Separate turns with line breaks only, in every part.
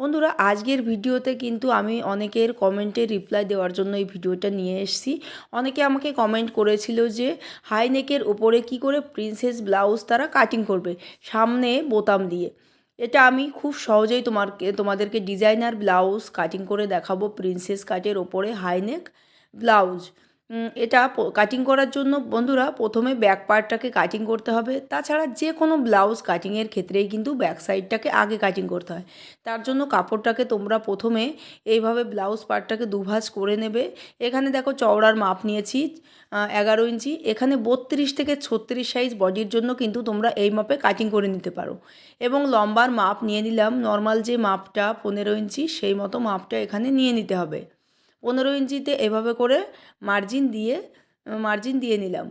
বন্ধুরা, আজকের ভিডিওতে কিন্তু আমি অনেকের কমেন্টে রিপ্লাই দেওয়ার জন্য এই ভিডিওটা নিয়ে এসেছি। অনেকে আমাকে কমেন্ট করেছিল যে, হাই নেকের ওপরে কি করে প্রিন্সেস ব্লাউজ তারা কাটিং করবে? সামনে বোতাম দিয়ে। এটা আমি খুব সহজেই তোমারকে, তোমাদেরকে ডিজাইনার ব্লাউজ কাটিং করে দেখাবো প্রিন্সেস কাটের ওপরে হাই নেক ব্লাউজ এটা কাটিং করার জন্য বন্ধুরা প্রথমে ব্যাক পার্টটাকে কাটিং করতে হবে। তাছাড়া যে কোনো ব্লাউজ কাটিংয়ের ক্ষেত্রেই কিন্তু ব্যাক সাইডটাকে আগে কাটিং করতে হয়। তার জন্য কাপড়টাকে তোমরা প্রথমে এইভাবে ব্লাউজ পার্টটাকে দুভাজ করে নেবে। এখানে দেখো চওড়ার মাপ নিয়েছি এগারো ইঞ্চি। এখানে বত্রিশ থেকে ছত্রিশ সাইজ বডির জন্য কিন্তু তোমরা এই মাপে কাটিং করে নিতে পারো। এবং লম্বার মাপ নিয়ে নিলাম। নর্মাল যে মাপটা পনেরো ইঞ্চি, সেই মতো মাপটা এখানে নিয়ে নিতে হবে। পনেরো ইঞ্চিতে এভাবে করে মার্জিন দিয়ে মার্জিন দিয়ে নিলাম।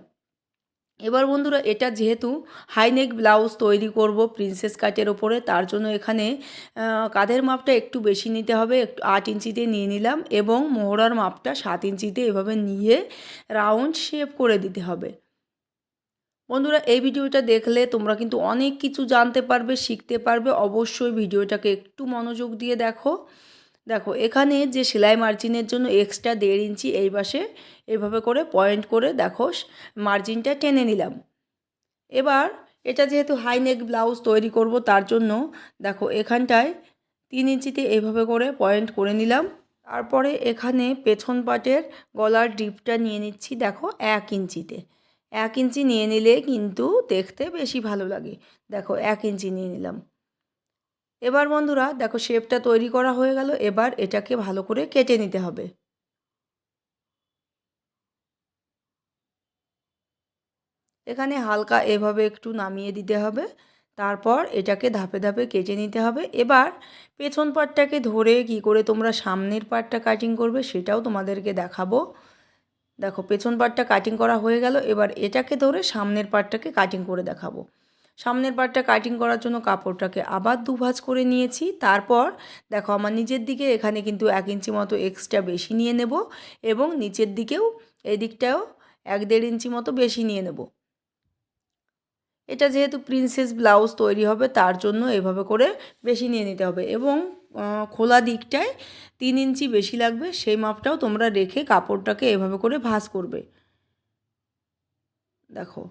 এবার বন্ধুরা, এটা যেহেতু হাইনেক ব্লাউজ তৈরি করব প্রিন্সেস কাটের ওপরে তার জন্য এখানে কাঁধের মাপটা একটু বেশি নিতে হবে, একটু আট ইঞ্চিতে নিয়ে নিলাম এবং মোহরার মাপটা সাত ইঞ্চিতে এভাবে নিয়ে রাউন্ড শেপ করে দিতে হবে। বন্ধুরা, এই ভিডিওটা দেখলে তোমরা কিন্তু অনেক কিছু জানতে পারবে, শিখতে পারবে, অবশ্যই ভিডিওটাকে একটু মনোযোগ দিয়ে দেখো। দেখো, এখানে যে সেলাই মার্জিনের জন্য এক্সট্রা দেড় ইঞ্চি এই পাশে এভাবে করে পয়েন্ট করে দেখো, মার্জিনটা টেনে নিলাম। এবার এটা যেহেতু হাই নেক ব্লাউজ তৈরি করব, তার জন্য দেখো, এখানটায় তিন ইঞ্চিতে এইভাবে করে পয়েন্ট করে নিলাম। তারপরে এখানে পেছন পাটের গলার ডিপটা নিয়ে নিচ্ছি, দেখো, এক ইঞ্চিতে। এক ইঞ্চি নিয়ে নিলে কিন্তু দেখতে বেশি ভালো লাগে। দেখো, এক ইঞ্চি নিয়ে নিলাম। এবার বন্ধুরা, দেখো শেপটা তৈরি করা হয়ে গেল। এবার এটাকে ভালো করে কেটে নিতে হবে। এখানে হালকা এভাবে একটু নামিয়ে দিতে হবে। তারপর এটাকে ধাপে ধাপে কেটে নিতে হবে। এবার পেছন পাটটাকে ধরে কি করে তোমরা সামনের পাটটা কাটিং করবে সেটাও তোমাদেরকে দেখাবো। দেখো, পেছন পাটটা কাটিং করা হয়ে গেল। এবার এটাকে ধরে সামনের পাটটাকে কাটিং করে দেখাবো। সামনের পাটটা কাটিং করার জন্য কাপড়টাকে আবার দুভাজ করে নিয়েছি। তারপর দেখো আমার নিচের দিকে এখানে কিন্তু এক ইঞ্চি মতো এক্সট্রা বেশি নিয়ে নেব এবং নিচের দিকেও এই দিকটাও এক দেড় ইঞ্চি মতো বেশি নিয়ে নেব। এটা যেহেতু প্রিন্সেস ব্লাউজ তৈরি হবে, তার জন্য এভাবে করে বেশি নিয়ে নিতে হবে এবং খোলা দিকটায় তিন ইঞ্চি বেশি লাগবে, সেই মাপটাও তোমরা রেখে কাপড়টাকে এভাবে করে ভাঁজ করবে। দেখো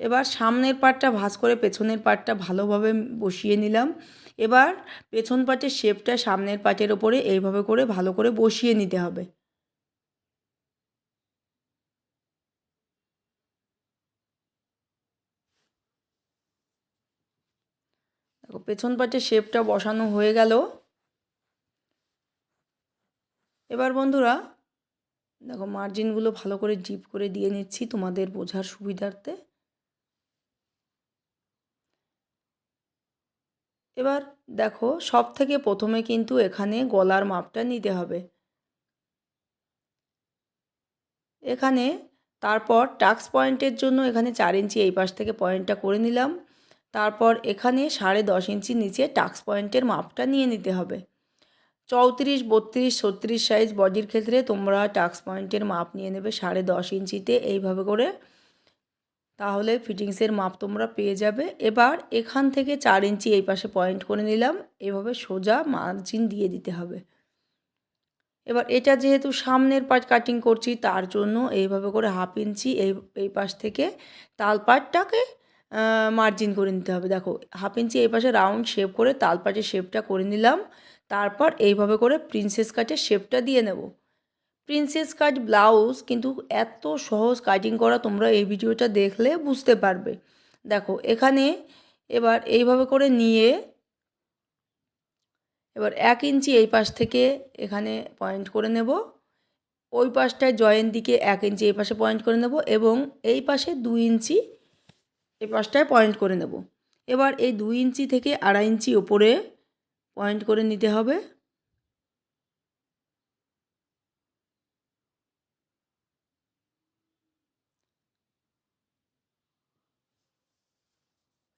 এবার সামনের পাটটা ভাঁজ করে পেছনের পাটটা ভালোভাবে বসিয়ে নিলাম। এবার পেছন পাটের শেপটা সামনের পাটের ওপরে এইভাবে করে ভালো করে বসিয়ে নিতে হবে। পেছন পাটের শেপটা বসানো হয়ে গেল। এবার বন্ধুরা, দেখো মার্জিনগুলো ভালো করে জিপ করে দিয়ে নিচ্ছি তোমাদের বোঝার সুবিধার্থে। এবার দেখো সব থেকে প্রথমে কিন্তু এখানে গলার মাপটা নিতে হবে। এখানে তারপর টাক্স পয়েন্টের জন্য এখানে চার ইঞ্চি এই পাশ থেকে পয়েন্টটা করে নিলাম। তারপর এখানে সাড়ে দশ ইঞ্চি নিচে টাক্স পয়েন্টের মাপটা নিয়ে নিতে হবে। চৌত্রিশ, বত্রিশ, ছত্রিশ সাইজ বডির ক্ষেত্রে তোমরা টাক্স পয়েন্টের মাপ নিয়ে নেবে সাড়ে দশ ইঞ্চিতে এইভাবে করে। তাহলে ফিটিংসের মাপ তোমরা পেয়ে যাবে। এবার এখান থেকে চার ইঞ্চি এই পাশে পয়েন্ট করে নিলাম। এভাবে সোজা মার্জিন দিয়ে দিতে হবে। এবার এটা যেহেতু সামনের পার্ট কাটিং করছি, তার জন্য এইভাবে করে হাফ ইঞ্চি এই এই পাশ থেকে তাল পাটটাকে মার্জিন করে নিতে হবে। দেখো হাফ ইঞ্চি এই পাশে রাউন্ড শেপ করে তাল পাটের শেপটা করে নিলাম। তারপর এইভাবে করে প্রিন্সেস কাটের শেপটা দিয়ে নেব। প্রিন্সেস কাট ব্লাউজ কিন্তু এত সহজ কাটিং করা তোমরা এই ভিডিওটা দেখলে বুঝতে পারবে। দেখো, এখানে এবার এইভাবে করে নিয়ে এবার এক ইঞ্চি এই পাশ থেকে এখানে পয়েন্ট করে নেব। ওই পাশটায় জয়েন দিকে এক ইঞ্চি এই পাশে পয়েন্ট করে নেব এবং এই পাশে দুই ইঞ্চি এই পাশটায় পয়েন্ট করে নেব। এবার এই দুই ইঞ্চি থেকে আড়াই ইঞ্চি ওপরে পয়েন্ট করে নিতে হবে।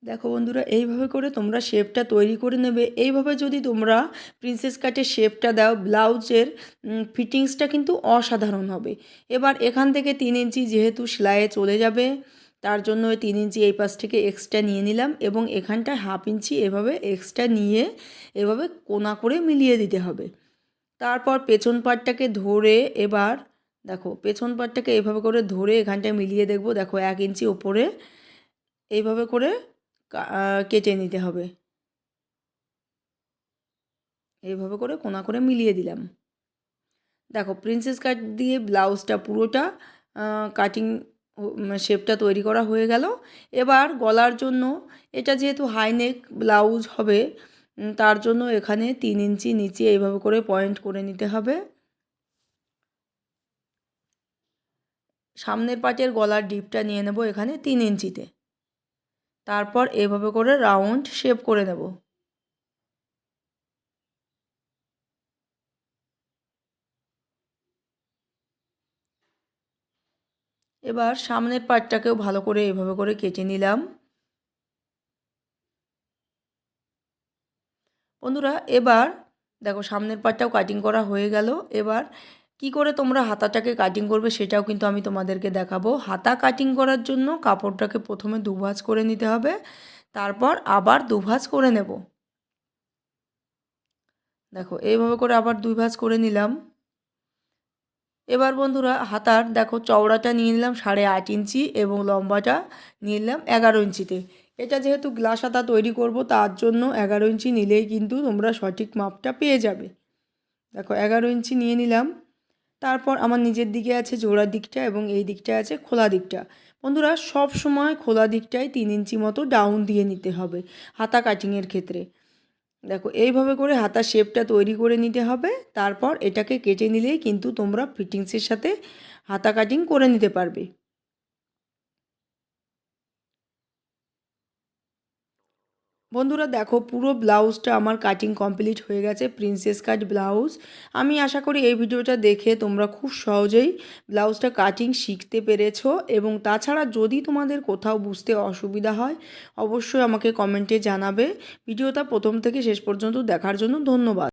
দেখো বন্ধুরা, এইভাবে করে তোমরা শেপটা তৈরি করে নেবে। এইভাবে যদি তোমরা প্রিন্সেস কাটের শেপটা দাও ব্লাউজের ফিটিংসটা কিন্তু অসাধারণ হবে। এবার এখান থেকে তিন ইঞ্চি যেহেতু সেলাইয়ে চলে যাবে, তার জন্য ওই তিন ইঞ্চি এই পাশ থেকে এক্সট্রা নিয়ে নিলাম এবং এখানটায় হাফ ইঞ্চি এভাবে এক্সট্রা নিয়ে এভাবে কোনা করে মিলিয়ে দিতে হবে। তারপর পেছন পাটটাকে ধরে এবার, দেখো, পেছন পাটটাকে এভাবে করে ধরে এখানটায় মিলিয়ে দেখব। দেখো, এক ইঞ্চি ওপরে, এইভাবে করে কেটে নিতে হবে। এইভাবে করে কোনা করে মিলিয়ে দিলাম। দেখো প্রিন্সেস কাট দিয়ে ব্লাউজটা পুরোটা কাটিং শেপটা তৈরি করা হয়ে গেল। এবার গলার জন্য, এটা যেহেতু হাইনেক ব্লাউজ হবে তার জন্য এখানে তিন ইঞ্চি নিচে এইভাবে করে পয়েন্ট করে নিতে হবে। সামনের পাটের গলার ডিপটা নিয়ে নেব এখানে তিন ইঞ্চিতে। তারপর এভাবে করে রাউন্ড শেপ করে নেব। এবার সামনের পাটটাকেও ভালো করে এভাবে করে কেটে নিলাম। বন্ধুরা, এবার দেখো সামনের পাটটাও কাটিং করা হয়ে গেল। এবার কি করে তোমরা হাতাটাকে কাটিং করবে সেটাও কিন্তু আমি তোমাদেরকে দেখাবো। হাতা কাটিং করার জন্য কাপড়টাকে প্রথমে দুভাঁজ করে নিতে হবে, তারপর আবার দুভাঁজ করে নেব। দেখো, এইভাবে করে আবার দুই ভাঁজ করে নিলাম। এবার বন্ধুরা হাতার দেখো চওড়াটা নিয়ে নিলাম সাড়ে আট ইঞ্চি এবং লম্বাটা নিয়ে নিলাম এগারো ইঞ্চিতে। এটা যেহেতু গ্লাস হাতা তৈরি করব, তার জন্য এগারো ইঞ্চি নিলেই কিন্তু তোমরা সঠিক মাপটা পেয়ে যাবে। দেখো, এগারো ইঞ্চি নিয়ে নিলাম। তারপর আমার নিজের দিকে আছে জোড়ার দিকটা এবং এই দিকটা আছে খোলা দিকটা। বন্ধুরা, সব সময় খোলা দিকটায় তিন ইঞ্চি মতো ডাউন দিয়ে নিতে হবে হাতা কাটিংয়ের ক্ষেত্রে। দেখো, এইভাবে করে হাতা শেপটা তৈরি করে নিতে হবে, তারপর এটাকে কেটে নিলেই কিন্তু তোমরা ফিটিংসের সাথে হাতা কাটিং করে নিতে পারবে। বন্ধুরা দেখো, পুরো ব্লাউজটা আমার কাটিং কমপ্লিট হয়ে গেছে প্রিন্সেস কাট ব্লাউজ আমি আশা করি এই ভিডিওটা দেখে তোমরা খুব সহজেই ব্লাউজটা কাটিং শিখতে পেরেছ এবং তাছাড়া যদি তোমাদের কোথাও বুঝতে অসুবিধা হয়, অবশ্যই আমাকে কমেন্টে জানাবে। ভিডিওটা প্রথম থেকে শেষ পর্যন্ত দেখার জন্য ধন্যবাদ।